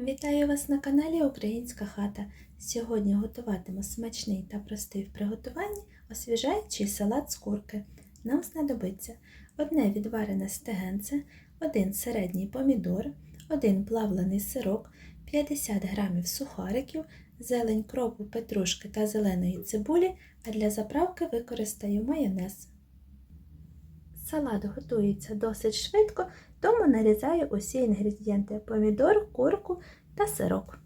Вітаю вас на каналі Українська хата. Сьогодні готуватиму смачний та простий в приготуванні освіжаючий салат з курки. Нам знадобиться одне відварене стегенце, один середній помідор, один плавлений сирок, 50 г сухариків, зелень кропу, петрушки та зеленої цибулі, а для заправки використаю майонез. Салат готується досить швидко, тому нарізаю усі інгредієнти помідор, курку та сирок.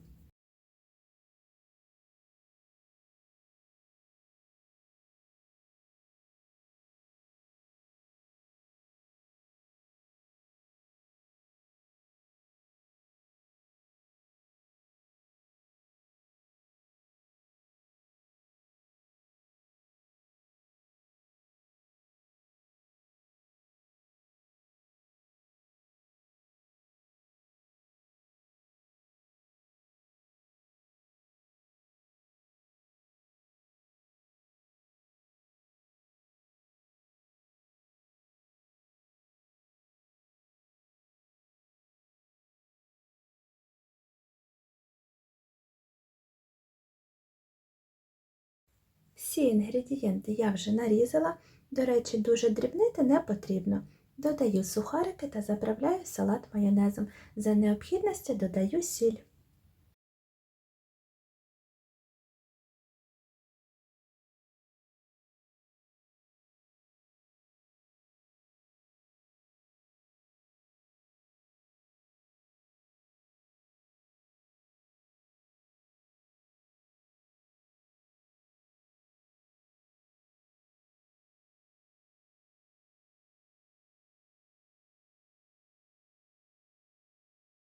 Всі інгредієнти я вже нарізала, до речі, дуже дрібнити не потрібно. Додаю сухарики та заправляю салат майонезом. За необхідності додаю сіль.